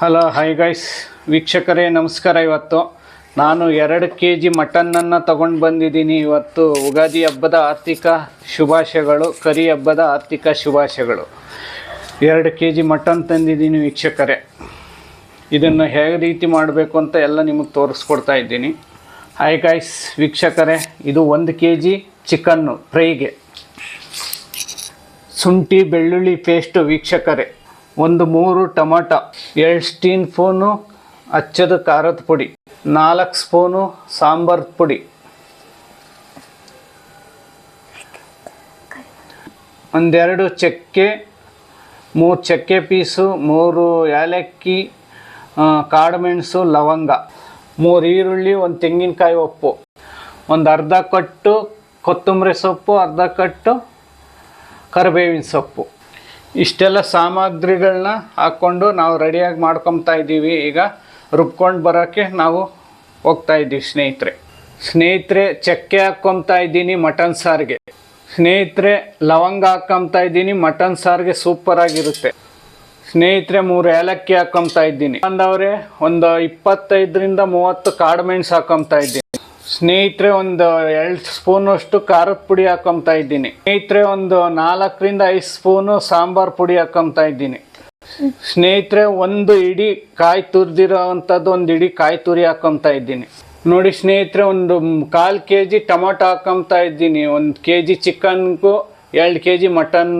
Hello high guys ವೀಕ್ಷಕರೇ, ನಮಸ್ಕಾರ ಇವತ್ತು. ನಾನು ಎರಡು ಕೆ ಜಿ ಮಟನ್ನನ್ನು ತಗೊಂಡು ಬಂದಿದ್ದೀನಿ. ಇವತ್ತು ಉಗಾದಿ ಹಬ್ಬದ ಆರ್ಥಿಕ ಶುಭಾಶಯಗಳು, ಕರಿ ಹಬ್ಬದ ಆರ್ಥಿಕ ಶುಭಾಶಯಗಳು. ಎರಡು ಕೆ ಜಿ ಮಟನ್ ತಂದಿದ್ದೀನಿ ವೀಕ್ಷಕರೇ. ಇದನ್ನು ಹೇಗೆ ರೀತಿ ಮಾಡಬೇಕು ಅಂತ ಎಲ್ಲ ನಿಮಗೆ ತೋರಿಸ್ಕೊಡ್ತಾ ಇದ್ದೀನಿ. ಹಾಯ್ ಗಾಯ್ಸ್ ವೀಕ್ಷಕರೇ, ಇದು ಒಂದು ಕೆ ಜಿ ಚಿಕನ್ನು, ಫ್ರೈಗೆ. ಶುಂಠಿ, ಬೆಳ್ಳುಳ್ಳಿ ಪೇಸ್ಟು ವೀಕ್ಷಕರೇ. ಒಂದು ಮೂರು ಟೊಮಾಟೊ ಎರಡು ಸ್ಟೀನ್ ಸ್ಪೂನು ಅಚ್ಚದ ಖಾರದ ಪುಡಿ, ನಾಲ್ಕು ಸ್ಪೂನು ಸಾಂಬಾರ್ ಪುಡಿ. ಒಂದೆರಡು ಚಕ್ಕೆ, ಮೂರು ಚಕ್ಕೆ ಪೀಸು, ಮೂರು ಏಲಕ್ಕಿ ಕಾಡುಮೆಣಸು, ಲವಂಗ, ಮೂರು ಈರುಳ್ಳಿ, ಒಂದು ತೆಂಗಿನಕಾಯಿ ಉಪ್ಪು ಒಂದು ಅರ್ಧ ಕಟ್ಟು ಕೊತ್ತಂಬರಿ ಸೊಪ್ಪು, ಅರ್ಧ ಕಟ್ಟು ಕರಿಬೇವಿನ ಸೊಪ್ಪು. ಇಷ್ಟೆಲ್ಲ ಸಾಮಗ್ರಿಗಳನ್ನ ಹಾಕ್ಕೊಂಡು ನಾವು ರೆಡಿಯಾಗಿ ಮಾಡ್ಕೊತಾ ಇದ್ದೀವಿ. ಈಗ ರುಬ್ಕೊಂಡು ಬರೋಕ್ಕೆ ನಾವು ಹೋಗ್ತಾ ಇದ್ದೀವಿ ಸ್ನೇಹಿತರೆ. ಸ್ನೇಹಿತರೆ, ಚಕ್ಕೆ ಹಾಕ್ಕೊತಾ ಇದ್ದೀನಿ ಮಟನ್ ಸಾರಿಗೆ. ಸ್ನೇಹಿತರೆ, ಲವಂಗ ಹಾಕ್ಕೊತಾ ಇದ್ದೀನಿ ಮಟನ್ ಸಾರಿಗೆ ಸೂಪರ್ ಆಗಿರುತ್ತೆ. ಸ್ನೇಹಿತರೆ, ಮೂರು ಏಲಕ್ಕಿ ಹಾಕ್ಕೊತಾ ಇದ್ದೀನಿ. ಅಂದವ್ರೆ ಒಂದು ಇಪ್ಪತ್ತೈದರಿಂದ ಮೂವತ್ತು ಕಾಡು ಮೆಣಸು ಹಾಕ್ಕೊತಾ ಇದ್ದೀನಿ. ಸ್ನೇಹಿತರೆ, ಒಂದು ಎರಡು ಸ್ಪೂನಷ್ಟು ಖಾರದ ಪುಡಿ ಹಾಕೊಂತ ಇದ್ದೀನಿ. ಸ್ನೇಹಿತರೆ, ಒಂದು ನಾಲ್ಕರಿಂದ ಐದು ಸ್ಪೂನು ಸಾಂಬಾರ್ ಪುಡಿ ಹಾಕೊಂತ ಇದ್ದೀನಿ. ಸ್ನೇಹಿತರೆ, ಒಂದು ಇಡೀ ಕಾಯಿ ತುರಿದಿರೋ ಅಂಥದ್ದು ಒಂದು ಇಡೀ ಕಾಯಿ ತುರಿ ಹಾಕೊಂತ ಇದ್ದೀನಿ. ನೋಡಿ ಸ್ನೇಹಿತರೆ, ಒಂದು ಕಾಲು ಕೆ ಜಿ ಟೊಮೊಟೊ ಹಾಕೊಂತ ಇದ್ದೀನಿ. ಒಂದು ಕೆ ಜಿ ಚಿಕನ್ಗೂ ಎರಡು ಕೆ ಜಿ ಮಟನ್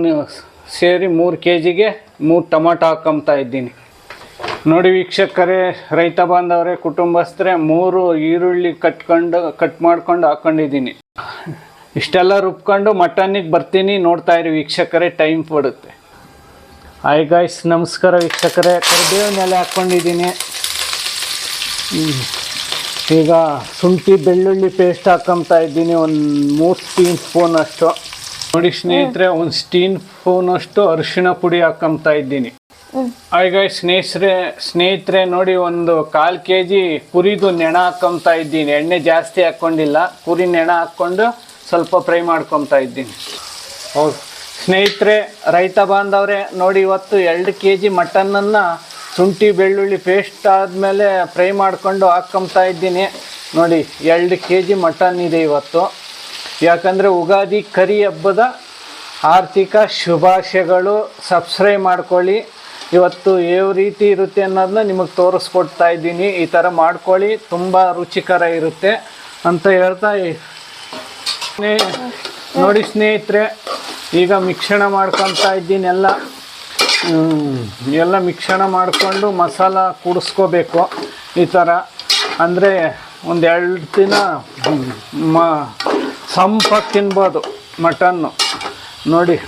ಸೇರಿ ಮೂರು ಕೆ ಜಿಗೆ ಮೂರು ಟೊಮೊಟೊ ಹಾಕೊಂತ ಇದ್ದೀನಿ. ನೋಡಿ ವೀಕ್ಷಕರೇ, ರೈತ ಬಾಂಧವರೇ, ಕುಟುಂಬಸ್ಥರೇ, ಮೂರು ಈರುಳ್ಳಿ ಕಟ್ಕೊಂಡು, ಕಟ್ ಮಾಡ್ಕೊಂಡು ಹಾಕೊಂಡಿದ್ದೀನಿ. ಇಷ್ಟೆಲ್ಲ ರುಬ್ಕೊಂಡು ಮಟನ್ನಿಗೆ ಬರ್ತೀನಿ. ನೋಡ್ತಾ ಇರಿ ವೀಕ್ಷಕರೇ, ಟೈಮ್ ಪಡುತ್ತೆ. ಹಾಯ್ ಗಾಯ್ಸ್ ನಮಸ್ಕಾರ ವೀಕ್ಷಕರೇ. ನೆಲೆ ಹಾಕ್ಕೊಂಡಿದ್ದೀನಿ ಈಗ ಶುಂಠಿ ಬೆಳ್ಳುಳ್ಳಿ ಪೇಸ್ಟ್ ಹಾಕ್ಕೊಂತಾ ಇದ್ದೀನಿ. ಒಂದು ಮೂರು ಸ್ಟೀನ್ ಸ್ಪೂನ್ ಅಷ್ಟು ನೋಡಿ ಸ್ನೇಹಿತರೆ, ಒಂದು ಸ್ಟೀನ್ ಸ್ಪೂನಷ್ಟು ಅರಿಶಿಣ ಪುಡಿ ಹಾಕ್ಕೊಂತಾ ಇದ್ದೀನಿ. ಗಾಯ್ಸ್ ಸ್ನೇಹಿತರೆ ಸ್ನೇಹಿತರೆ ನೋಡಿ ಒಂದು ಕಾಲು ಕೆ ಜಿ ಕುರಿದು ನೆಣ ಹಾಕ್ಕೊಂತಾ ಇದ್ದೀನಿ. ಎಣ್ಣೆ ಜಾಸ್ತಿ ಹಾಕ್ಕೊಂಡಿಲ್ಲ ಕುರಿ ನೆಣ ಹಾಕ್ಕೊಂಡು ಸ್ವಲ್ಪ ಫ್ರೈ ಮಾಡ್ಕೊತಾ ಇದ್ದೀನಿ. ಹೌದು. ಸ್ನೇಹಿತರೆ ರೈತ ಬಾಂಧವ್ರೆ ನೋಡಿ ಇವತ್ತು ಎರಡು ಕೆ ಜಿ ಮಟನನ್ನು ಶುಂಠಿ ಬೆಳ್ಳುಳ್ಳಿ ಪೇಸ್ಟ್ ಆದಮೇಲೆ ಫ್ರೈ ಮಾಡ್ಕೊಂಡು ಹಾಕ್ಕೊಂತಾ ಇದ್ದೀನಿ. ನೋಡಿ ಎರಡು ಕೆ ಜಿ ಮಟನ್ ಇದೆ ಇವತ್ತು. ಯಾಕಂದರೆ ಉಗಾದಿ ಕರಿ ಹಬ್ಬದ ಆರ್ಥಿಕ ಶುಭಾಶಯಗಳು. ಸಬ್ಸ್ಕ್ರೈಬ್ ಮಾಡ್ಕೊಳ್ಳಿ. ಇವತ್ತು ಯಾವ ರೀತಿ ಇರುತ್ತೆ ಅನ್ನೋದನ್ನ ನಿಮಗೆ ತೋರಿಸ್ಕೊಡ್ತಾ ಇದ್ದೀನಿ. ಈ ಥರ ಮಾಡ್ಕೊಳ್ಳಿ. ತುಂಬ ರುಚಿಕರ ಇರುತ್ತೆ ಅಂತ ಹೇಳ್ತಾ ನೋಡಿ ಸ್ನೇಹಿತರೆ, ಈಗ ಮಿಕ್ಷಣ ಮಾಡ್ಕೊತಾ ಇದ್ದೀನಿ ಎಲ್ಲ. ಎಲ್ಲ ಮಿಶ್ರಣ ಮಾಡಿಕೊಂಡು ಮಸಾಲ ಕೂಡಿಸ್ಕೋಬೇಕು ಈ ಥರ ಅಂದರೆ ಒಂದು ಎರಡು ದಿನ ಮ ಸಂಪಕ್ಕೆ ತಿನ್ಬೋದು ಮಟನ್ನು. ನೋಡಿ.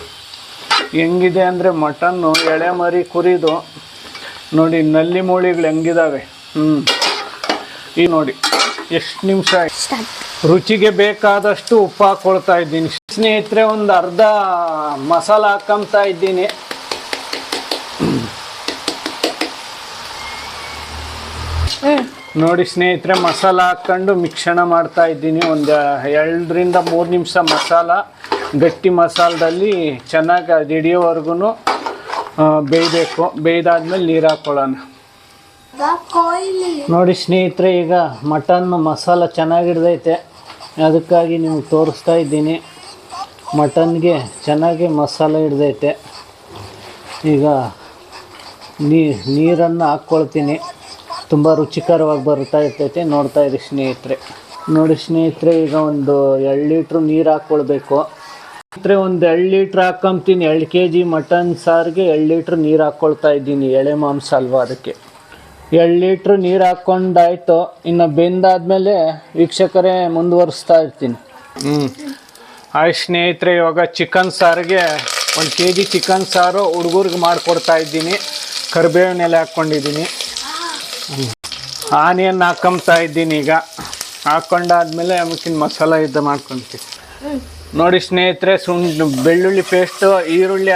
ಹೆಂಗಿದೆ ಅಂದರೆ ಮಟನ್ನು ಎಳೆ ಮರಿ ಕುರಿದು ನೋಡಿ ನಲ್ಲಿ ಮೂಳಿಗಳು ಹೆಂಗಿದಾವೆ? ಹ್ಞೂ ಈ ನೋಡಿ ಎಷ್ಟು ನಿಮಿಷ ರುಚಿಗೆ ಬೇಕಾದಷ್ಟು ಉಪ್ಪು ಹಾಕೊಳ್ತಾ ಇದ್ದೀನಿ. ಸ್ನೇಹಿತರೆ ಒಂದು ಅರ್ಧ ಮಸಾಲ ಹಾಕೊಂತ ಇದ್ದೀನಿ. ನೋಡಿ ಸ್ನೇಹಿತರೆ ಮಸಾಲ ಹಾಕ್ಕೊಂಡು ಮಿಶ್ರಣ ಮಾಡ್ತಾ ಇದ್ದೀನಿ. ಒಂದು ಎರಡರಿಂದ ಮೂರು ನಿಮಿಷ ಮಸಾಲ. ಗಟ್ಟಿ ಮಸಾಲದಲ್ಲಿ ಚೆನ್ನಾಗಿ ಅದು ಹಿಡಿಯೋವರೆಗೂ ಬೇಯಬೇಕು. ಬೇಯ್ದಾದ್ಮೇಲೆ ನೀರು ಹಾಕ್ಕೊಳ್ಳೋಣ ನೋಡಿ ಸ್ನೇಹಿತರೆ, ಈಗ ಮಟನ್ ಮಸಾಲ ಚೆನ್ನಾಗಿಡ್ದೈತೆ ಅದಕ್ಕಾಗಿ ನಿಮ್ಗೆ ತೋರಿಸ್ತಾ ಇದ್ದೀನಿ. ಮಟನ್ಗೆ ಚೆನ್ನಾಗಿ ಮಸಾಲ ಹಿಡ್ದೈತೆ ಈಗ ನೀರನ್ನು ಹಾಕ್ಕೊಳ್ತೀನಿ. ತುಂಬ ರುಚಿಕರವಾಗಿ ಬರ್ತಾ ಇರ್ತೈತೆ. ನೋಡ್ತಾ ಇರಿ ಸ್ನೇಹಿತರೆ. ನೋಡಿ ಸ್ನೇಹಿತರೆ, ಈಗ ಒಂದು ಎರಡು ಲೀಟ್ರ್ ನೀರು ಹಾಕ್ಕೊಳ್ಬೇಕು. ಸ್ನೇಹಿತರೆ ಒಂದು ಎರಡು ಲೀಟ್ರ್ ಹಾಕೊಂತೀನಿ ಎರಡು ಕೆ ಜಿ ಮಟನ್ ಸಾರಿಗೆ ಎರಡು ಲೀಟ್ರ್ ನೀರು ಹಾಕ್ಕೊಳ್ತಾ ಇದ್ದೀನಿ. ಎಳೆ ಮಾಂಸ ಅಲ್ವಾ ಅದಕ್ಕೆ. ಎರಡು ಲೀಟ್ರ್ ನೀರು ಹಾಕ್ಕೊಂಡಾಯ್ತು ಇನ್ನು ಬೆಂದಾದ್ಮೇಲೆ ವೀಕ್ಷಕರೇ ಮುಂದುವರಿಸ್ತಾ ಇರ್ತೀನಿ. ಹ್ಞೂ ಆಯ್ ಸ್ನೇಹಿತರೆ ಇವಾಗ ಚಿಕನ್ ಸಾರಿಗೆ ಒಂದು ಕೆ ಜಿ ಚಿಕನ್ ಸಾರು ಹುಡುಗರಿಗೆ ಮಾಡಿಕೊಡ್ತಾ ಇದ್ದೀನಿ. ಕರಿಬೇವಿನ ಎಲೆ ಹಾಕ್ಕೊಂಡಿದ್ದೀನಿ ಆನಿಯನ್ ಹಾಕೊಂತ ಇದ್ದೀನಿ ಈಗ. ಹಾಕ್ಕೊಂಡಾದ್ಮೇಲೆ ಆಮೇಕಿನ ಮಸಾಲ ಇದ್ದ ಮಾಡ್ಕೊಳ್ತೀನಿ ನೋಡಿ ಸ್ನೇಹಿತರೆ ಸುಂಡ್ ಬೆಳ್ಳುಳ್ಳಿ ಪೇಸ್ಟು ಈರುಳ್ಳಿ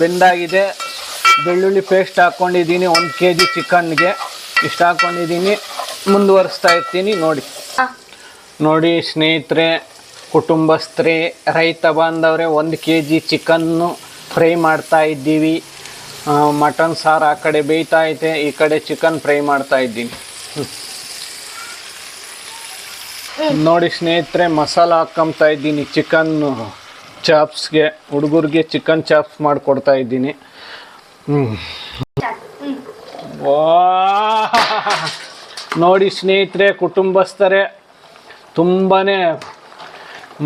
ಬೆಂದಾಗಿದೆ. ಬೆಳ್ಳುಳ್ಳಿ ಪೇಸ್ಟ್ ಹಾಕ್ಕೊಂಡಿದ್ದೀನಿ ಒಂದು ಕೆ ಜಿ ಚಿಕನ್ಗೆ. ಇಷ್ಟು ಹಾಕ್ಕೊಂಡಿದ್ದೀನಿ ಮುಂದುವರಿಸ್ತಾ ಇರ್ತೀನಿ, ನೋಡಿ. ನೋಡಿ ಸ್ನೇಹಿತರೆ, ಕುಟುಂಬಸ್ಥರೇ, ರೈತ ಬಾಂಧವರೇ, ಒಂದು ಕೆ ಜಿ ಚಿಕನ್ನು ಫ್ರೈ ಮಾಡ್ತಾ ಇದ್ದೀವಿ. ಮಟನ್ ಸಾರು ಆ ಕಡೆ ಬೇಯ್ತಾ ಐತೆ ಈ ಕಡೆ ಚಿಕನ್ ಫ್ರೈ ಮಾಡ್ತಾ ಇದ್ದೀನಿ. ನೋಡಿ ಸ್ನೇಹಿತರೆ, ಮಸಾಲ ಹಾಕ್ಕೊತಾ ಇದ್ದೀನಿ. ಚಿಕನ್ ಚಾಪ್ಸ್ಗೆ ಹುಡುಗರಿಗೆ ಚಿಕನ್ ಚಾಪ್ಸ್ ಮಾಡಿಕೊಡ್ತಾ ಇದ್ದೀನಿ. ನೋಡಿ ಸ್ನೇಹಿತರೆ, ಕುಟುಂಬಸ್ಥರೆ ತುಂಬಾ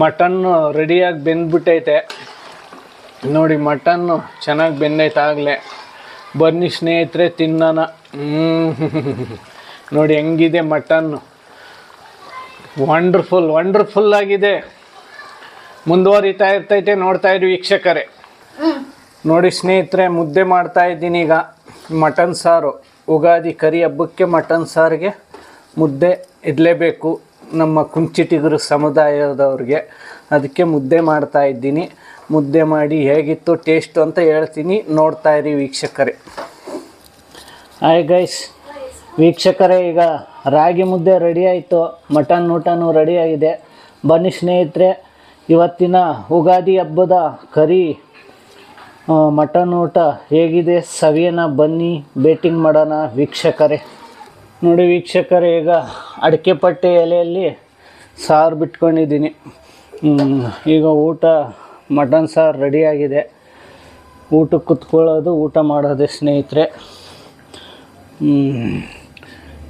ಮಟನ್ನು ರೆಡಿಯಾಗಿ ಬೆಂದ್ಬಿಟ್ಟೈತೆ. ನೋಡಿ ಮಟನ್ನು ಚೆನ್ನಾಗಿ ಬೆಂದೈತೆ ಆಗಲೇ. ಬನ್ನಿ ಸ್ನೇಹಿತರೆ, ತಿನ್ನೋಣ. ನೋಡಿ, ಹೆಂಗಿದೆ ಮಟನ್ನು. ವಂಡರ್ಫುಲ್ ವಂಡರ್ಫುಲ್ ಆಗಿದೆ. ಮುಂದುವರಿತಾ ಇರ್ತೈತೆ, ನೋಡ್ತಾ ಇರಿ ವೀಕ್ಷಕರೇ. ನೋಡಿ ಸ್ನೇಹಿತರೆ, ಮುದ್ದೆ ಮಾಡ್ತಾ ಇದ್ದೀನಿ ಈಗ. ಮಟನ್ ಸಾರು. ಉಗಾದಿ ಕರಿ ಹಬ್ಬಕ್ಕೆ ಮಟನ್ ಸಾರಿಗೆ ಮುದ್ದೆ ಇರಲೇಬೇಕು ನಮ್ಮ ಕುಂಚಿಟಿಗರು ಸಮುದಾಯದವ್ರಿಗೆ. ಅದಕ್ಕೆ ಮುದ್ದೆ ಮಾಡ್ತಾ ಇದ್ದೀನಿ. ಮುದ್ದೆ ಮಾಡಿ ಹೇಗಿತ್ತು, ಟೇಸ್ಟು ಅಂತ ಹೇಳ್ತೀನಿ. ನೋಡ್ತಾ ಇರಿ ವೀಕ್ಷಕರೇ. ಹಾಯ್ ಗೈಸ್ ವೀಕ್ಷಕರೇ, ಈಗ ರಾಗಿ ಮುದ್ದೆ ರೆಡಿ ಆಯಿತು. ಮಟನ್ ಊಟನೂ ರೆಡಿ ಆಗಿದೆ. ಬನ್ನಿ ಸ್ನೇಹಿತರೆ, ಇವತ್ತಿನ ಉಗಾದಿ ಹಬ್ಬದ ಕರಿ ಮಟನ್ ಊಟ ಹೇಗಿದೆ? ಸವಿಯನ ಬನ್ನಿ ಬೇಟಿಂಗ್ ಮಾಡೋಣ ವೀಕ್ಷಕರೇ. ನೋಡಿ ವೀಕ್ಷಕರೇ, ಈಗ ಅಡಿಕೆ ಪಟ್ಟೆ ಎಲೆಯಲ್ಲಿ ಸಾರು ಬಿಟ್ಕೊಂಡಿದ್ದೀನಿ. ಈಗ ಊಟ, ಮಟನ್ ಸಾರು ರೆಡಿಯಾಗಿದೆ ಊಟಕ್ಕೆ ಕುತ್ಕೊಳ್ಳೋದು, ಊಟ ಮಾಡೋದೇ ಸ್ನೇಹಿತರೆ.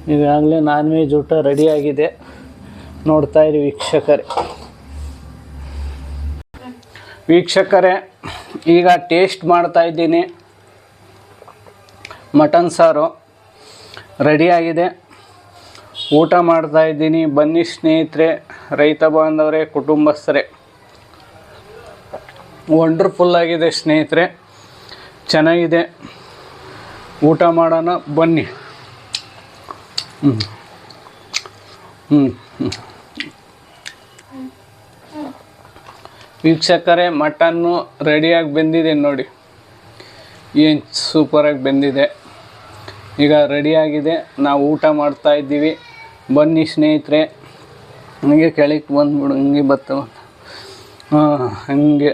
ಈಗಾಗಲೇ ನಾನ್ ವೆಜ್ ಊಟ ರೆಡಿಯಾಗಿದೆ ನೋಡ್ತಾ ಇರಿ ವೀಕ್ಷಕರೇ. ವೀಕ್ಷಕರೇ, ಈಗ ಟೇಸ್ಟ್ ಮಾಡ್ತಾ ಇದ್ದೀನಿ. ಮಟನ್ ಸಾರು ರೆಡಿಯಾಗಿದೆ ಊಟ ಮಾಡ್ತಾ ಇದ್ದೀನಿ. ಬನ್ನಿ ಸ್ನೇಹಿತರೆ, ರೈತ ಬಾಂಧವರೇ, ಕುಟುಂಬಸ್ಥರೇ. ವಂಡರ್ಫುಲ್ ಆಗಿದೆ ಸ್ನೇಹಿತರೆ. ಚೆನ್ನಾಗಿದೆ. ಊಟ ಮಾಡೋಣ, ಬನ್ನಿ. ವೀಕ್ಷಕರೇ, ಮಟನ್ನು ರೆಡಿಯಾಗಿ ಬೆಂದಿದೆ ನೋಡಿ. ಏನು ಸೂಪರಾಗಿ ಬೆಂದಿದೆ. ಈಗ ರೆಡಿಯಾಗಿದೆ. ನಾವು ಊಟ ಮಾಡ್ತಾ ಇದ್ದೀವಿ. ಬನ್ನಿ ಸ್ನೇಹಿತರೆ. ಹಂಗೆ ಕೆಳಕ್ಕೆ ಬಂದ್ಬಿಡು, ಹಂಗೆ ಬರ್ತಾವ ಹಾಂ, ಹಂಗೆ.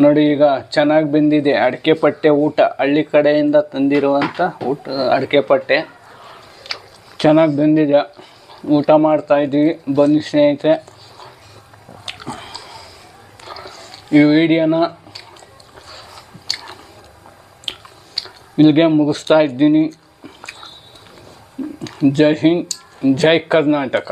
ನೋಡಿ, ಈಗ ಚೆನ್ನಾಗಿ ಬೆಂದಿದೆ. ಅಡಿಕೆ ಪಟ್ಟೆ ಊಟ ಹಳ್ಳಿ ಕಡೆಯಿಂದ ತಂದಿರುವಂಥ ಊಟ, ಅಡಿಕೆ ಪಟ್ಟೆ. ಚೆನ್ನಾಗಿ ಬೆಂದಿದೆ. ಊಟ ಮಾಡ್ತಾ ಇದ್ದೀವಿ. ಬನ್ನಿ ಸ್ನೇಹಿತರೆ. ಈ ವಿಡಿಯೋನ ಇಲ್ಲಿಗೆ ಮುಗಿಸ್ತಾ ಇದ್ದೀನಿ. ಜೈ ಹಿಂದ್, ಜೈ ಕರ್ನಾಟಕ.